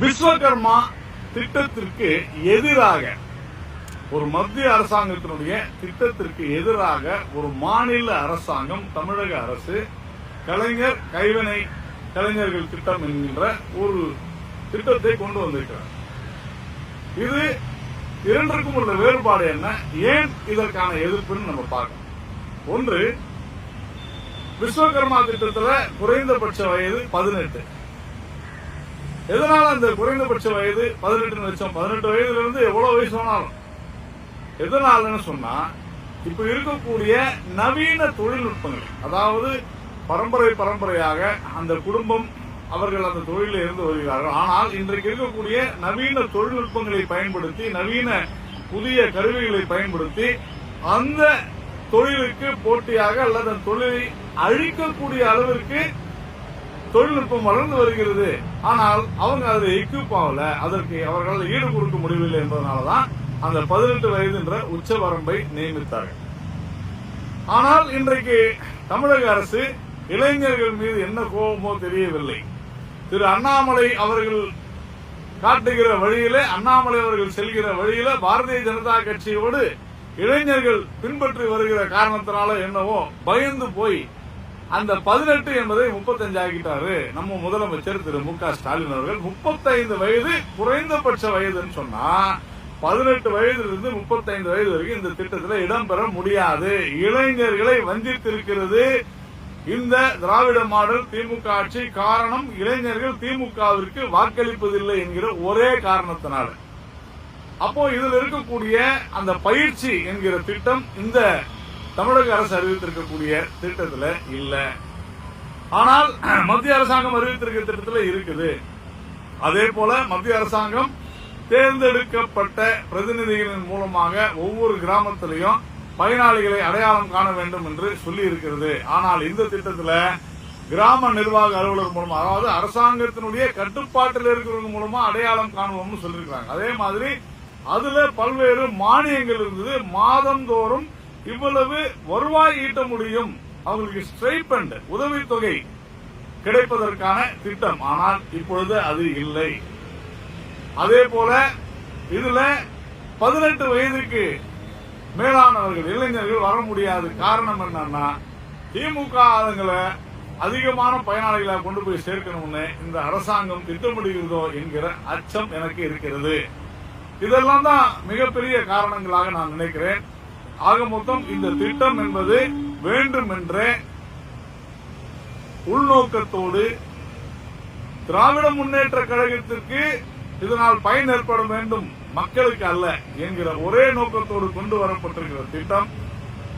விஸ்வகர்மா திட்டத்திற்கு எதிராக ஒரு மத்திய அரசாங்கத்தினுடைய திட்டத்திற்கு எதிராக ஒரு மாநில அரசாங்கம் தமிழக அரசு கலைஞர் கைவினை கலைஞர்கள் திட்டம் என்கின்ற ஒரு திட்டத்தை கொண்டு வந்திருக்கிறார். இது இரண்டிற்கும் உள்ள வேறுபாடு என்ன? ஏன் இதற்கான எதிர்ப்புன்னு நம்ம பார்க்கணும். ஒன்று விஸ்வகர்மா திட்டத்துல குறைந்தபட்ச வயது பதினெட்டு. எதனால அந்த குறைந்தபட்ச வயது பதினெட்டுன்னு வச்சோம்? பதினெட்டு வயதுல இருந்து எவ்வளவு வயசு ஆனாலும் எதனாலன்னு சொன்னா இப்ப இருக்கக்கூடிய நவீன தொழில்நுட்பங்கள் அதாவது பரம்பரை பரம்பரையாக அந்த குடும்பம் அவர்கள் அந்த தொழிலில் இருந்து வருகிறார்கள். ஆனால் இன்றைக்கு இருக்கக்கூடிய நவீன தொழில்நுட்பங்களை பயன்படுத்தி நவீன புதிய கருவிகளை பயன்படுத்தி அந்த தொழிலுக்கு போட்டியாக அல்லது அந்த தொழிலை அழிக்கக்கூடிய அளவிற்கு தொழில்நுட்பம் வளர்ந்து வருகிறது. ஆனால் அவங்க அதை எக்யூப் ஆகல. அதற்கு அவர்களால் ஈடு கொடுக்க முடியவில்லை என்பதனாலதான் அந்த பதினெட்டு வயது என்ற உச்ச வரம்பை நியமித்தார்கள். ஆனால் இன்றைக்கு தமிழக அரசு இளைஞர்கள் மீது என்ன கோபமோ தெரியவில்லை. திரு அண்ணாமலை அவர்கள் காட்டுகிற வழியில அண்ணாமலை அவர்கள் செல்கிற வழியில பாரதிய ஜனதா கட்சியோடு இளைஞர்கள் பின்பற்றி வருகிற காரணத்தினால என்னவோ பயந்து போய் அந்த பதினெட்டு என்பதை முப்பத்தஞ்சு ஆகிட்டாரு. நம்ம முதலமைச்சர் திரு மு க ஸ்டாலின் அவர்கள் முப்பத்தைந்து வயது குறைந்தபட்ச வயதுன்னு சொன்னா பதினெட்டு வயதிலிருந்து முப்பத்தைந்து வயது வரைக்கும் இந்த திட்டத்தில் இடம்பெற முடியாது. இளைஞர்களை வஞ்சித்திருக்கிறது. இந்த திராவிட மாடல் திமுக ஆட்சி காரணம் இளைஞர்கள் திமுகவிற்கு வாக்களிப்பதில்லை என்கிற ஒரே காரணத்தினால. அப்போ இதில் இருக்கக்கூடிய அந்த பயிற்சி என்கிற திட்டம் இந்த தமிழக அரசு அறிவித்திருக்கக்கூடிய திட்டத்தில் இல்லை. ஆனால் மத்திய அரசாங்கம் அறிவித்திருக்க திட்டத்தில் இருக்குது. அதே போல மத்திய அரசாங்கம் தேர்ந்தெடுக்கப்பட்ட பிரதிநிதிகளின் மூலமாக ஒவ்வொரு கிராமத்திலையும் பயனாளிகளை அடையாளம் காண வேண்டும் என்று சொல்லி இருக்கிறது ஆனால் இந்த திட்டத்தில் கிராம நிர்வாக அலுவலர் மூலமா அதாவது அரசாங்கத்தினுடைய கட்டுப்பாட்டில் இருக்கிறவங்க மூலமா அடையாளம் காணுவோம்னு சொல்லியிருக்காங்க அதே மாதிரி அதுல பல்வேறு மானியங்கள் இருந்தது. மாதந்தோறும் இவ்வளவு வருவாய் ஈட்ட முடியும். அவங்களுக்கு ஸ்ட்ரைபண்ட் உதவித்தொகை கிடைப்பதற்கான திட்டம். ஆனால் இப்பொழுது அது இல்லை. அதே போல இதுல பதினெட்டு வயதுக்கு மேலானவர்கள் இளைஞர்கள் வர முடியாது காரணம் என்னன்னா திமுக ஆளுங்களை அதிகமான பயனாளிகளை கொண்டு போய் சேர்க்கணும்னு இந்த அரசாங்கம் திட்டமிடுகிறதோ என்கிற அச்சம் எனக்கு இருக்கிறது. இதெல்லாம் தான் மிகப்பெரிய காரணங்களாக நான் நினைக்கிறேன். ஆக மொத்தம் இந்த திட்டம் என்பது வேண்டுமென்ற உள்நோக்கத்தோடு திராவிட முன்னேற்ற கழகத்திற்கு இதனால் பயன் ஏற்பட வேண்டும் மக்களுக்கு அல்ல என்கிற ஒரே நோக்கத்தோடு கொண்டு வரப்பட்டிருக்கிற திட்டம்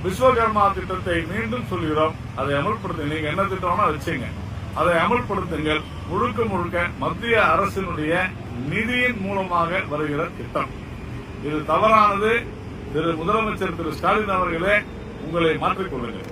விஸ்வகர்மா திட்டத்தை மீண்டும் சொல்கிறோம் அதை அமல்படுத்த நீங்க என்ன திட்டம்னா வச்சுங்க அதை அமல்படுத்துங்கள். முழுக்க முழுக்க மத்திய அரசினுடைய நிதியின் மூலமாக வருகிற திட்டம். இது தவறானது. திரு முதலமைச்சர் திரு ஸ்டாலின் அவர்களே உங்களை மாற்றிக்கொள்ளுங்கள்